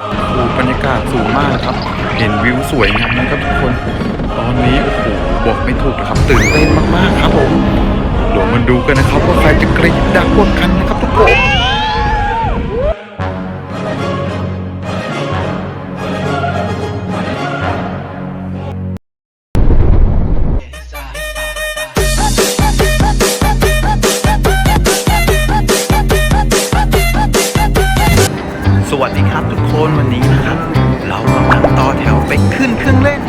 โอ้โหบรรยากาศสูงมากครับ เห็นวิวสวยงามนะครับทุกคน ตอนนี้โอ้โหบอกไม่ถูกนะครับ ตื่นเต้นมากๆครับผมเดี๋ยวมาดูกันนะครับว่าใครจะกรี๊ดดังกว่ากันนะครับทุกคน ล่น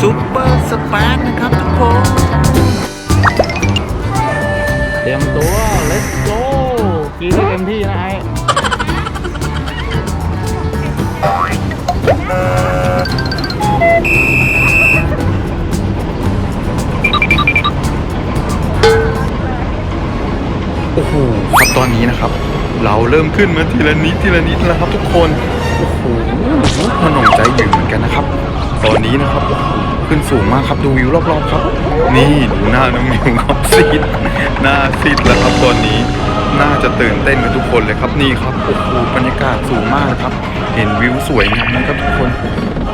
ซูเปอร์สปาร์นะครับทุกคนเตรียมตัว let's go กินให้เต็มที่นะไอ้โอ้โหครับตอนนี้นะครับ เราเริ่มขึ้นมาทีละนิดทีละนิดแล้วครับทุกคน โอ้โหถนนใจอยู่เหมือนกันนะครับ ตอนนี้นะครับ ขึ้นสูงมากครับดูวิวรอบๆครับ นี่ดูหน้าน้องมิวครับซีดหน้าซีดแล้วครับตอนนี้น่าจะตื่นเต้นกันทุกคนเลยครับนี่ครับโอ้โหบรรยากาศสูงมากครับ เห็นวิวสวยงามนะครับทุกคน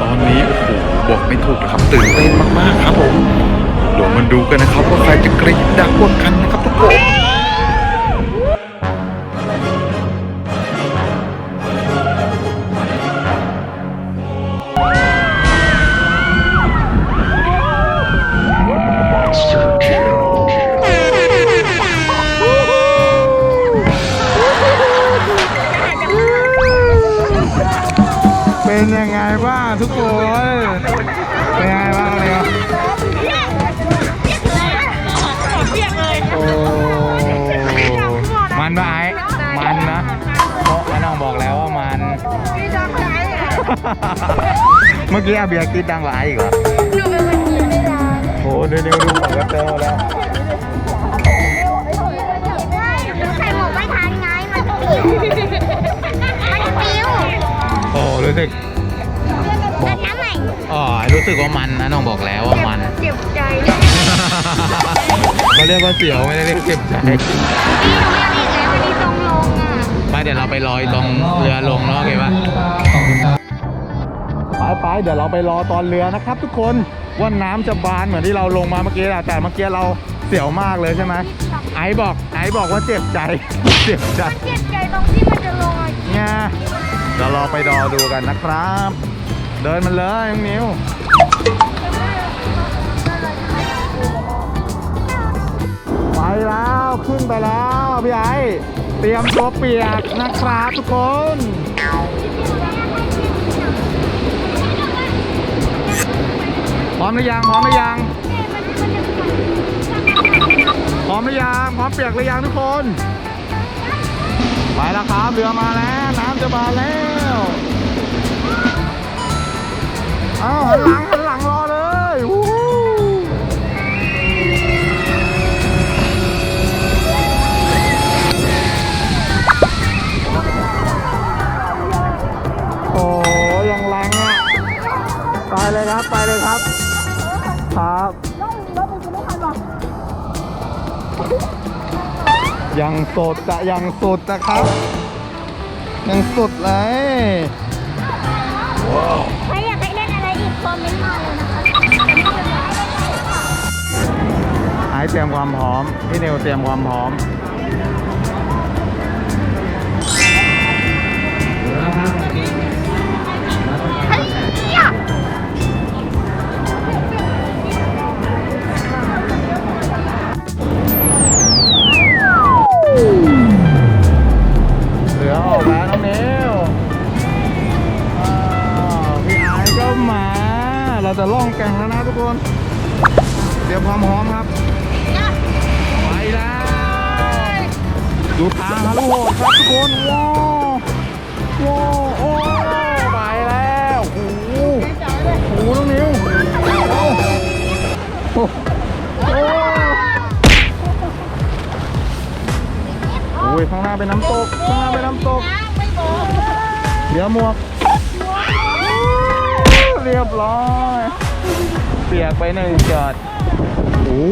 ตอนนี้โอ้โหบอกไม่ถูกครับตื่นเต้นมากๆครับผมเดี๋ยวมาดูกันนะครับว่าใครจะกรี๊ดดังกว่ากันนะครับทุกคน เมื่อกี้อาเบียร์กินดังกว่าไอ้อีกเหรอโอ้เดี๋ยวเดี๋ยวดูของกระเตลแล้วโอ้รู้สึกอ๋อรู้สึกว่ามันนะน้องบอกแล้วว่ามันเจ็บใจเขาเรียกว่าเสียวไม่ได้เรียกเจ็บใจนี่หนูอยากอีกแล้ววันนี้ตรงลงอะไปเดี๋ยวเราไปลอยตรงเรือลงเนาะโอเคปะ ไปไปเดี๋ยวเราไปรอตอนเรือนะครับ ทุกคนว่าน้ำจะบานเหมือนที่เราลงมาเมื่อกี้แหละแต่เมื่อกี้เราเสียวมากเลยใช่ไหมไอ้บอกไอ้บอกว่าเจ็บใจเจ็บใจเจ็บใจตรงที่มันจะลงอะเนี่ยเดี๋ยวเราไปรอดูกันนะครับ เดินมันเลยน้องนิวไปแล้วขึ้นไปแล้วพี่ไอ้เตรียมตัวเปียกนะครับทุกคน พร้อมหรือยังพร้อมหรือยังพร้อมหรือยังพร้อมเปียกหรือยังทุกคนไปแล้วครับเรือมาแล้วน้ำจะมาแล้วเอาหันหลังหันหลังรอ เลยครับ ไปเลยครับ ครับยังสดจะยังสดนะครับ ยังสดเลยใครอยากให้เล่นอะไรอีกคอมเมนต์มาเลยนะคะไอซ์เตรียมความพร้อมพี่นิวเตรียมความพร้อม เราจะล่องแก่งแล้วนะทุกคนเตรียมความพร้อมครับ ไปแล้ว ดูทางฮารุโหดครับทุกคนว้าวว้าวโอ้ไปแล้วโอ้โหโอ้โหน้องนิวโอ้โหโอ้โหโอ้ยข้างหน้าเป็นน้ำตกข้างหน้าเป็นน้ำตก เดี๋ยวหมวก รียบร้อย เปียกไปหนึ่งจอดโอ้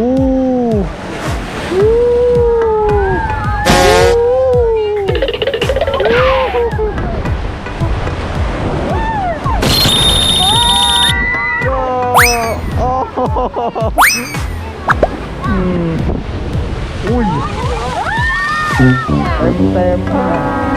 อุ้ยเต็มเต็ม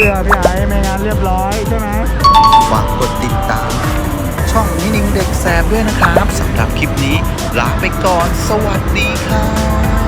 สื้อพี่ไอ้ไม่งั้นเรียบร้อยใช่ไหมฝากกดติดตาม ช่องนินิงเด็กแสบด้วยนะครับสำหรับคลิปนี้ลาไปก่อน สวัสดีครับ